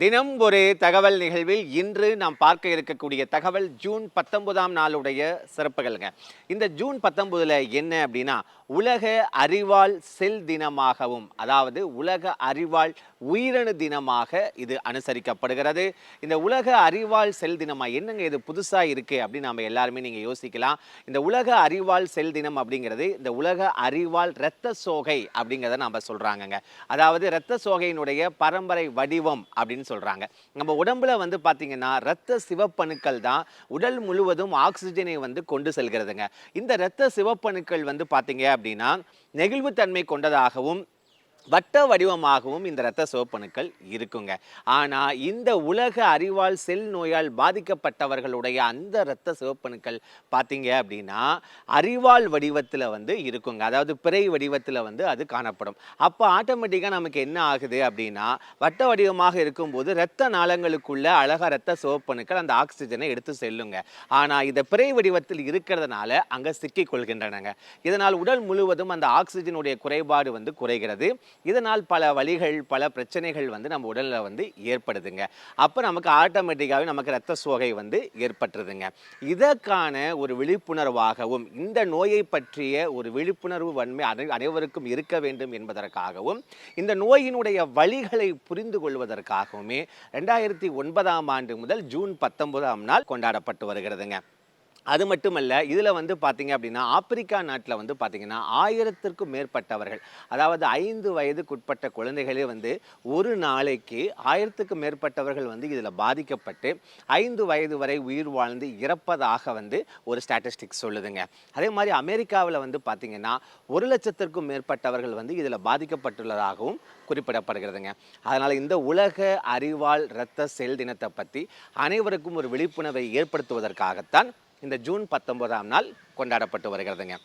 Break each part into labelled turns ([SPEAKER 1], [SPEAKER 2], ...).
[SPEAKER 1] தினம் ஒரு தகவல் நிகழ்வில் இன்று நாம் பார்க்க இருக்கக்கூடிய தகவல் ஜூன் பத்தொன்பதாம் நாளுடைய சிறப்புகள்ங்க. இந்த ஜூன் பத்தொன்பதுல என்ன அப்படின்னா உலக அறிவாள் செல் தினமாகவும் அதாவது உலக அறிவாள் உயிரணு தினமாக இது அனுசரிக்கப்படுகிறது. இந்த உலக அறிவாள் செல் தினமாக என்னங்க இது புதுசாக இருக்குது அப்படின்னு நம்ம எல்லாருமே நீங்கள் யோசிக்கலாம். இந்த உலக அறிவாள் செல் தினம் அப்படிங்கிறது இந்த உலக அறிவாள் இரத்த சோகை அப்படிங்கிறத நம்ம சொல்கிறாங்கங்க அதாவது இரத்த சோகையினுடைய பரம்பரை வடிவம் அப்படின்னு சொல்றாங்க. நம்ம உடம்புல வந்து பார்த்திங்கன்னா ரத்த சிவப்பணுக்கள் தான் உடல் முழுவதும் ஆக்சிஜனை வந்து கொண்டு செல்கிறதுங்க. இந்த இரத்த சிவப்பணுக்கள் வந்து பார்த்தீங்க அப்படின்னா நெகிழ்வுத்தன்மை கொண்டதாகவும் வட்ட வடிவமாகவும் இந்த இரத்த சிவப்பணுக்கள் இருக்குங்க. ஆனால் இந்த உலக அறிவால் செல் நோயால் பாதிக்கப்பட்டவர்களுடைய அந்த இரத்த சிவப்பணுக்கள் பார்த்தீங்க அப்படின்னா அறிவால் வடிவத்தில் வந்து இருக்குங்க. அதாவது பிறை வடிவத்தில் வந்து அது காணப்படும். அப்போ ஆட்டோமேட்டிக்காக நமக்கு என்ன ஆகுது அப்படின்னா வட்ட வடிவமாக இருக்கும்போது இரத்த நாளங்களுக்குள்ள அழகாக இரத்த சிவப்பணுக்கள் அந்த ஆக்சிஜனை எடுத்து செல்லுங்க. ஆனால் இந்த பிறை வடிவத்தில் இருக்கிறதுனால அங்கே சிக்கிக் கொள்கின்றனங்க. இதனால் உடல் முழுவதும் அந்த ஆக்சிஜனுடைய குறைபாடு வந்து குறைகிறது. இதனால் பல வழிகள் பல பிரச்சனைகள் வந்து நம்ம உடலில் வந்து ஏற்படுதுங்க. அப்போ நமக்கு ஆட்டோமேட்டிக்காகவே நமக்கு ரத்த சோகை வந்து ஏற்பட்டுருதுங்க. இதற்கான ஒரு விழிப்புணர்வாகவும் இந்த நோயை பற்றிய ஒரு விழிப்புணர்வு வன்மை அனை அனைவருக்கும் இருக்க வேண்டும் என்பதற்காகவும் இந்த நோயினுடைய வழிகளை புரிந்து கொள்வதற்காகவுமே ரெண்டாயிரத்தி ஒன்பதாம் ஆண்டு முதல் ஜூன் பத்தொன்பதாம் நாள் கொண்டாடப்பட்டு வருகிறதுங்க. அது மட்டுமல்ல இதில் வந்து பார்த்தீங்க அப்படின்னா ஆப்பிரிக்கா நாட்டில் வந்து பார்த்தீங்கன்னா ஆயிரத்திற்கும் மேற்பட்டவர்கள் அதாவது ஐந்து வயதுக்குட்பட்ட குழந்தைகளே வந்து ஒரு நாளைக்கு ஆயிரத்துக்கும் மேற்பட்டவர்கள் வந்து இதில் பாதிக்கப்பட்டு ஐந்து வயது வரை உயிர் வாழ்ந்து இறப்பதாக வந்து ஒரு ஸ்டாட்டிஸ்டிக்ஸ் சொல்லுதுங்க. அதே மாதிரி அமெரிக்காவில் வந்து பார்த்தீங்கன்னா ஒரு லட்சத்திற்கும் மேற்பட்டவர்கள் வந்து இதில் பாதிக்கப்பட்டுள்ளதாகவும் குறிப்பிடப்படுகிறதுங்க. அதனால் இந்த உலக அறிவால் இரத்த செல் தினத்தை பற்றி அனைவருக்கும் ஒரு விழிப்புணர்வை ஏற்படுத்துவதற்காகத்தான் இந்த ஜூன் பத்தொன்பதாம் நாள் கொண்டாடப்பட்டு வருகிறதுங்க.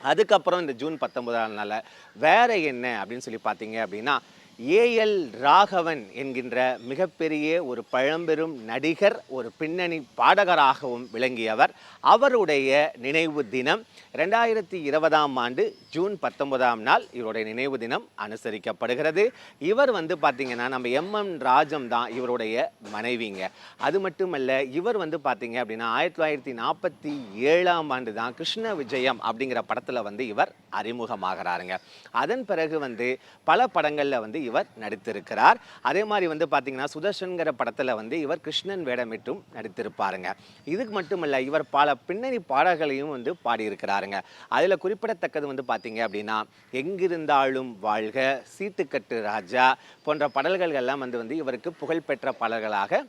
[SPEAKER 1] அதுக்கப்புறம் இந்த ஜூன் பத்தொன்பதாம் நாளில் வேறு என்ன அப்படின்னு சொல்லி பார்த்தீங்க அப்படின்னா ஏஎல் ராகவன் என்கின்ற மிகப்பெரிய ஒரு பழம்பெரும் நடிகர் ஒரு பின்னணி பாடகராகவும் விளங்கியவர். அவருடைய நினைவு தினம் ரெண்டாயிரத்தி இருபதாம் ஆண்டு ஜூன் பத்தொன்பதாம் நாள் இவருடைய நினைவு தினம் அனுசரிக்கப்படுகிறது. இவர் வந்து பார்த்திங்கன்னா நம்ம எம்எம் ராஜம் தான் இவருடைய மனைவிங்க. அது மட்டுமல்ல இவர் வந்து பார்த்திங்க அப்படின்னா ஆயிரத்தி தொள்ளாயிரத்தி நாற்பத்தி ஏழாம் ஆண்டு தான் கிருஷ்ண விஜயம் அப்படிங்கிற படத்தில் வந்து இவர் அறிமுகமாகிறாருங்க. அதன் பிறகு வந்து பல படங்களில் வந்து இவர் நடித்திருக்கிறார். அதே மாதிரி வந்து பார்த்தீங்கன்னா சுதர்ஷன்கிற படத்தில் வந்து இவர் கிருஷ்ணன் வேடமிட்டும் நடித்திருப்பாருங்க. இதுக்கு மட்டுமல்ல இவர் பல பின்னணி பாடல்களையும் வந்து பாடியிருக்கிறாருங்க. அதில் குறிப்பிடத்தக்கது வந்து பார்த்தீங்க அப்படின்னா எங்கிருந்தாலும் வாழ்க சீட்டுக்கட்டு ராஜா போன்ற பாடல்கள் எல்லாம் வந்து வந்து இவருக்கு புகழ்பெற்ற பாடல்களாக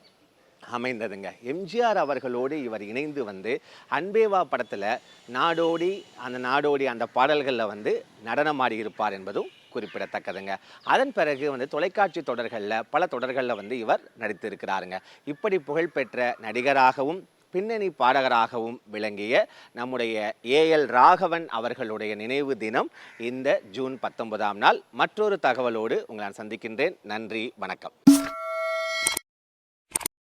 [SPEAKER 1] அமைந்ததுங்க. எம்ஜிஆர் அவர்களோடு இவர் இணைந்து வந்து அன்பேவா படத்தில் நாடோடி அந்த நாடோடி அந்த பாடல்களில் வந்து நடனமாடி இருப்பார் என்பதும் குறிப்பிடத்தக்கதுங்க. அதன் பிறகு வந்து தொலைக்காட்சி தொடர்களில் பல தொடர்களில் வந்து இவர் நடித்திருக்கிறாருங்க. இப்படி புகழ்பெற்ற நடிகராகவும் பின்னணி பாடகராகவும் விளங்கிய நம்முடைய ஏஎல் ராகவன் அவர்களுடைய நினைவு தினம் இந்த ஜூன் பத்தொன்பதாம் நாள். மற்றொரு தகவலோடு உங்களை நான் சந்திக்கின்றேன். நன்றி வணக்கம்.